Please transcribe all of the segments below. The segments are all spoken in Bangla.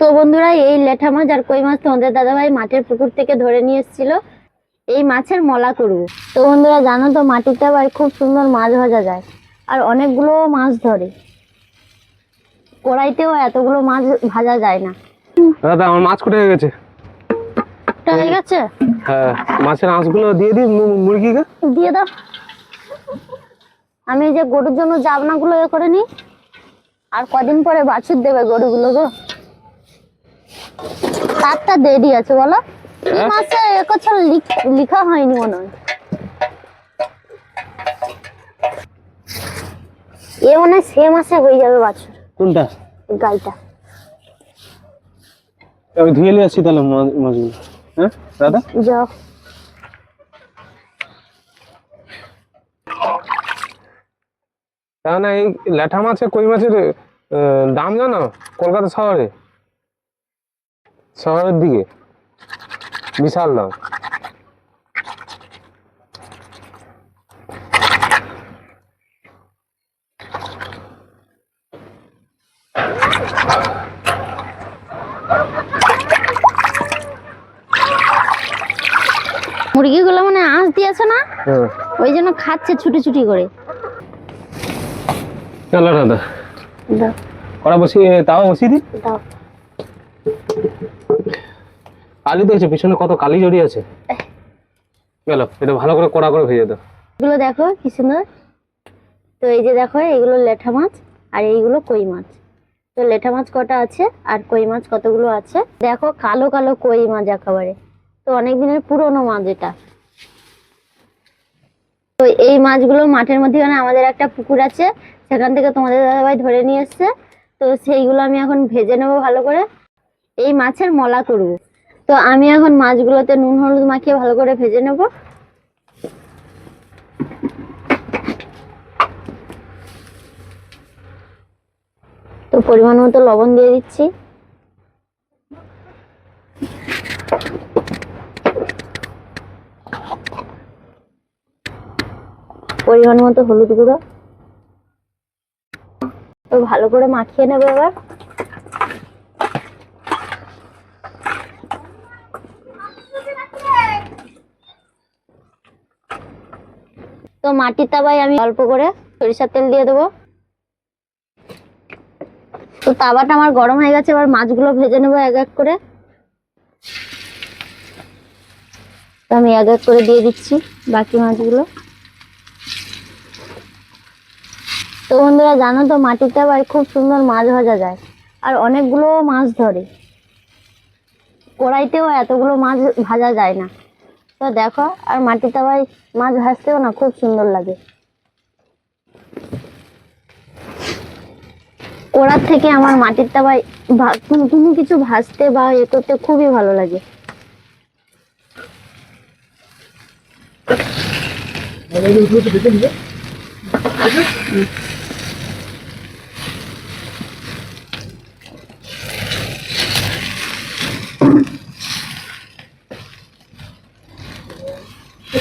তো বন্ধুরা এই লেঠা মাছ আর কই মাছ তোমাদের দাদাভাই মাঠের পুকুর থেকে ধরে নিয়ে এসেছিল। এই মাছের মলা করব। তো বন্ধুরা জানো তো মাটিতে আবার খুব সুন্দর মাছ ভাজা যায়। আর অনেকগুলো মাছ ধরে। কড়াইতেও এতগুলো মাছ ভাজা যায় না। দাদা আমার মাছ হয়ে গেছে। হয়ে গেছে? হ্যাঁ মাছের আঁশগুলো দিয়ে দিই মুরগিকে দিয়ে দাও। আমি এই যে গরুর জন্য জাবনাগুলো এ করে নিই। আর কদিন পরে বাছুর দেবে গরুগুলো গো। তারটা দেরি আছে বলো? এই হ্যাঁ? মাসে এ কথা লিখ- লিখা হয়নি মনে হয়। এ মনে হয় সে মাসে হয়ে যাবে বাছুর। কোনটা? গাইটা আমি ধুয়ে নিয়ে আসছি তাহলে মাছগুলো। হ্যাঁ দাদা? যাও। তার না এই ল্যাঠা মাছের কই মাছের আহ, দাম জানো? কলকাতা শহরে? শহরের দিকে। বিশাল দাম মুরগিগুলো মানে আঁশ দিয়েছে না? ওই জন্য খাচ্ছে ছুটি ছুটি করে। চলো দাদা কড়া বসিয়ে তাও বসিয়ে দিই? কালি দেখছ পিছনে কত কালি জড়িয়ে আছে। গেল এটা ভালো করে কড়া করে ভেজে দাও। এগুলো দেখো কি সুন্দর তো এই যে দেখো এগুলো লেঠা মাছ আর এইগুলো কই মাছ। তো লেঠা মাছ কটা আছে আর কই মাছ কতগুলো আছে? দেখো কালো কালো কই মাছ একেবারে। তো অনেক দিনের পুরনো মাছ এটা। তো এই মাছগুলো মাঠের মধ্যে আমাদের একটা পুকুর আছে সেখান থেকে তোমাদের দাদাভাই ধরে নিয়ে এসছে। তো সেইগুলো আমি এখন ভেজে নেব ভালো করে। এই মাছের মলা করব। তো আমি এখন মাছগুলোতে নুন, হলুদ মাখিয়ে ভালো করে ভেজে নেব। তো পরিমাণ মতো লবণ দিয়ে দিচ্ছি। পরিমাণ মতো হলুদ গুঁড়ো। তো ভালো করে মাখিয়ে নেব এবার। তো মাটির তাওয়ায় আমি অল্প করে সরিষার তেল দিয়ে দেবো। তো তাওয়াটা আমার গরম হয়ে গেছে, এবার মাছগুলো ভেজে নেব এক এক করে। আমি এক এক করে দিয়ে দিচ্ছি বাকি মাছগুলো। তো বন্ধুরা, জানো তো মাটির তাওয়ায় খুব সুন্দর মাছ ভাজা যায়, আর অনেকগুলো মাছ ধরে। কড়াইতেও এতগুলো মাছ ভাজা যায় না। তো দেখো, আর মাটির তাওয়ায় মাছ ভাজতেও না খুব সুন্দর লাগে। কড়ার থেকে আমার মাটির ভা- কোনো কিছু ভাজতে বা এ করতে খুবই ভালো লাগে।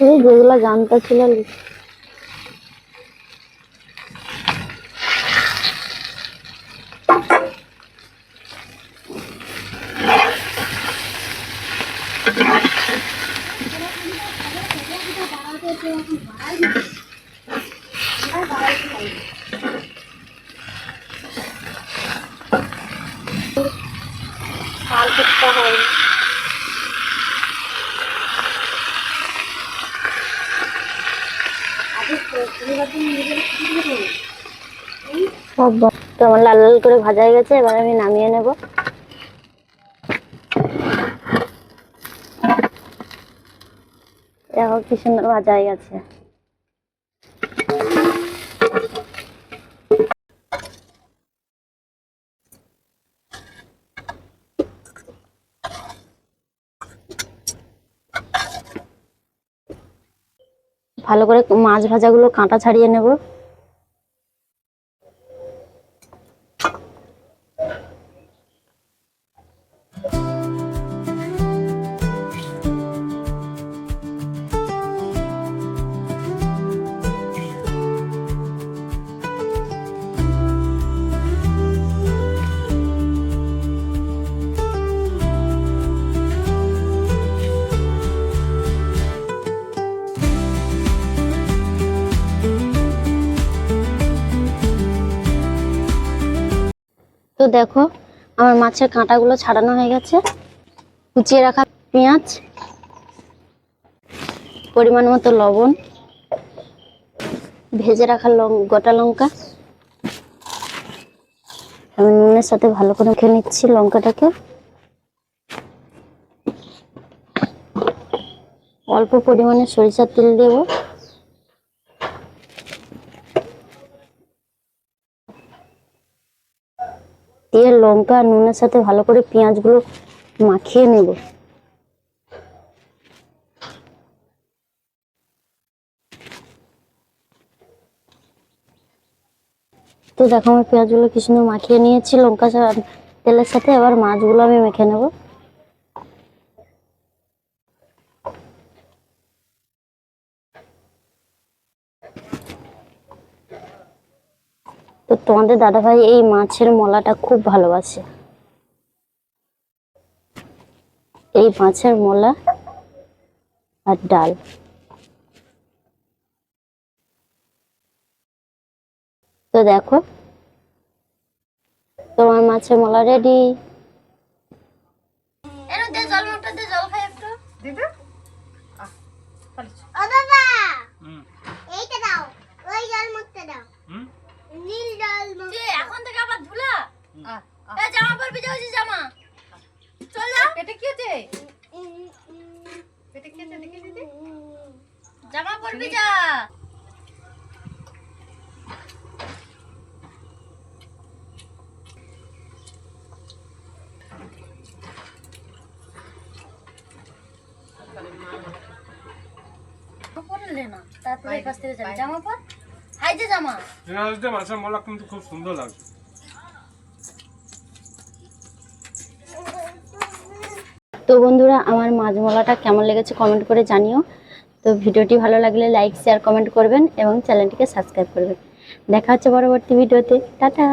এই যেগুলো জানতা ছিল লিখ। সব ব- তো আমার লাল লাল করে ভাজা হয়ে গেছে, এবার আমি নামিয়ে নেব। দেখো কি সুন্দর ভাজা হয়ে গেছে। ভালো করে মাছ ভাজাগুলো কাঁটা ছাড়িয়ে নেব। তো দেখো, আমার মাছের কাঁটাগুলো ছাড়ানো হয়ে গেছে। কুচিয়ে রাখা পেঁয়াজ, পরিমাণ মতো লবণ, ভেজে রাখা লং, গোটা লঙ্কা। আমি নুনের সাথে ভালো করে খেয়ে নিচ্ছি লঙ্কাটাকে। অল্প পরিমাণে সরিষার তেল দেবো। দিয়ে লঙ্কা, নুনের সাথে ভালো করে পেঁয়াজগুলো মাখিয়ে নেব। তো দেখো আমি পেঁয়াজগুলো কি সুন্দর মাখিয়ে নিয়েছি, লঙ্কা তেলের সাথে এবার মাছগুলো আমি মেখে নেব। তো তোমাদের দাদাভাই এই মাছের মলাটা খুব ভালোবাসে। এই মাছের মলা আর ডাল। তো দেখো, তোমার মাছের মলা রেডি জল মোটর দে জল খাই একটু দিবে ও বাবা হুম এইটা দাও ওই জল মুখতে দাও হুম নীল জল মুখতে এখন থেকে আবার ধুলা আ, আ। এ জামা পরবি যাও জামা। চল না পেটে কি হচ্ছে? পেটে কি হচ্ছে? দেখে দিদি? জামা পরবি যা তারপরে কাছ থেকে যাবি। জামা পর? হাই যে জামা। পেঁয়াজটা মাছের মলা কিন্তু খুব সুন্দর লাগছে। তো বন্ধুরা, আমার মাঝমলাটা কেমন লেগেছে কমেন্ট করে জানিও। তো ভিডিওটি ভালো লাগলে লাইক শেয়ার কমেন্ট করবেন এবং চ্যানেলটিকে সাবস্ক্রাইব করবেন। দেখা হচ্ছে পরবর্তী ভিডিওতে। টাটা!